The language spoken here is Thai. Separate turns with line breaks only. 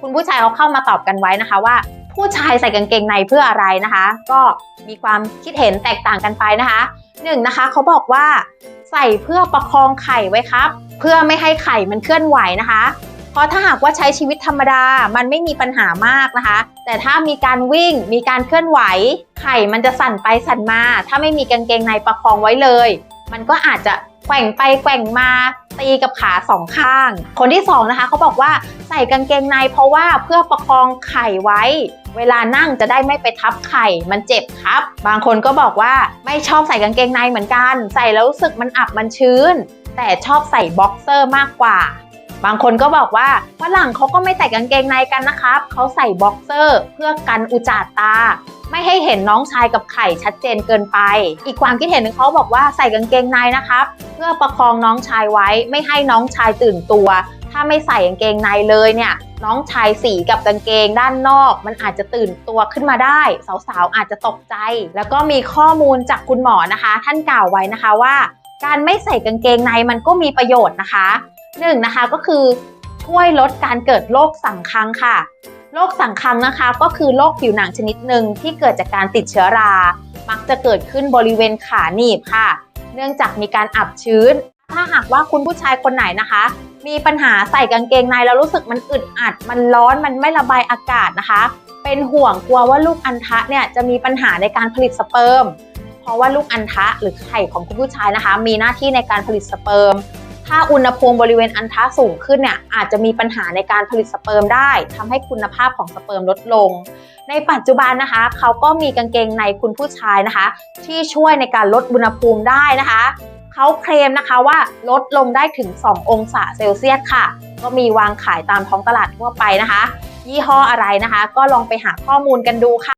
คุณผู้ชายเขาเข้ามาตอบกันไว้นะคะว่า ผู้ชายใส่กางเกงในเพื่ออะไรนะคะ ก็มีความคิดเห็นแตกต่างกันไปนะคะหนึ่งนะคะเขาบอกว่า ใส่เพื่อประคองไข่ไว้ครับ เพื่อไม่ให้ไข่มันเคลื่อนไหวนะคะ เพราะถ้าหากว่าใช้ชีวิตธรรมดามันไม่มีปัญหามากนะคะ แต่ถ้ามีการวิ่งมีการเคลื่อนไหว ไข่มันจะสั่นไปสั่นมา ถ้าไม่มีกางเกงในประคองไว้เลย มันก็อาจจะ แกว่งไปแกว่งมาตีกับขาสองข้าง คนที่สองนะคะเขาบอกว่าใส่กางเกงในเพราะว่าเพื่อประคองไข่ไว้ เวลานั่งจะได้ไม่ไปทับไข่ มันเจ็บครับ บางคนก็บอกว่าไม่ชอบใส่กางเกงในเหมือนกัน ใส่แล้วรู้สึกมันอับมันชื้น แต่ชอบใส่บ็อกเซอร์มากกว่า บางคนก็บอกว่าฝรั่งเขาก็ไม่ใส่กางเกงในกันนะครับเขาใส่บ็อกเซอร์เพื่อกันอุจจาตา ไม่ให้เห็นน้องชายกับไข่ชัดเจนเกินไป อีกความคิดเห็นหนึ่งเขาบอกว่าใส่กางเกงในนะครับ เพื่อประคองน้องชายไว้ไม่ให้น้องชายตื่นตัว ถ้าไม่ใส่กางเกงในเลยเนี่ย น้องชายสีกับกางเกงด้านนอก มันอาจจะตื่นตัวขึ้นมาได้ สาวๆอาจจะตกใจ แล้วก็มีข้อมูลจากคุณหมอนะคะ ท่านกล่าวไว้นะคะว่า การไม่ใส่กางเกงในมันก็มีประโยชน์นะคะ หนึ่งนะคะก็คือช่วยลดการเกิดโรคสังคังค่ะโรคสังคังนะคะก็คือโรคผิวหนังชนิดหนึ่งที่เกิดจากการติดเชื้อรา มักจะเกิดขึ้นบริเวณขาหนีบค่ะ เนื่องจากมีการอับชื้น ถ้าหากว่าคุณผู้ชายคนไหนนะคะ มีปัญหาใส่กางเกงในแล้วรู้สึกมันอึดอัด มันร้อนมันไม่ระบายอากาศนะคะ เป็นห่วงกลัวว่าลูกอัณฑะเนี่ยจะมีปัญหาในการผลิตสเปิร์ม เพราะว่าลูกอัณฑะหรือไข่ของคุณผู้ชายนะคะ มีหน้าที่ในการผลิตสเปิร์ม ถ้าอุณหภูมิบริเวณอัณฑะสูงขึ้นเนี่ยอาจจะมีปัญหาในการผลิตสเปิร์มได้ทำให้คุณภาพของสเปิร์มลดลง ในปัจจุบันนะคะเขาก็มีกางเกงในคุณผู้ชายนะคะ ที่ช่วยในการลดอุณหภูมิได้นะคะเขาเคลมนะคะว่าลดลงได้ถึง 2 องศาเซลเซียสค่ะ ก็มีวางขายตามท้องตลาดทั่วไปนะคะ ยี่ห้ออะไรนะคะ ก็ลองไปหาข้อมูลกันดูค่ะ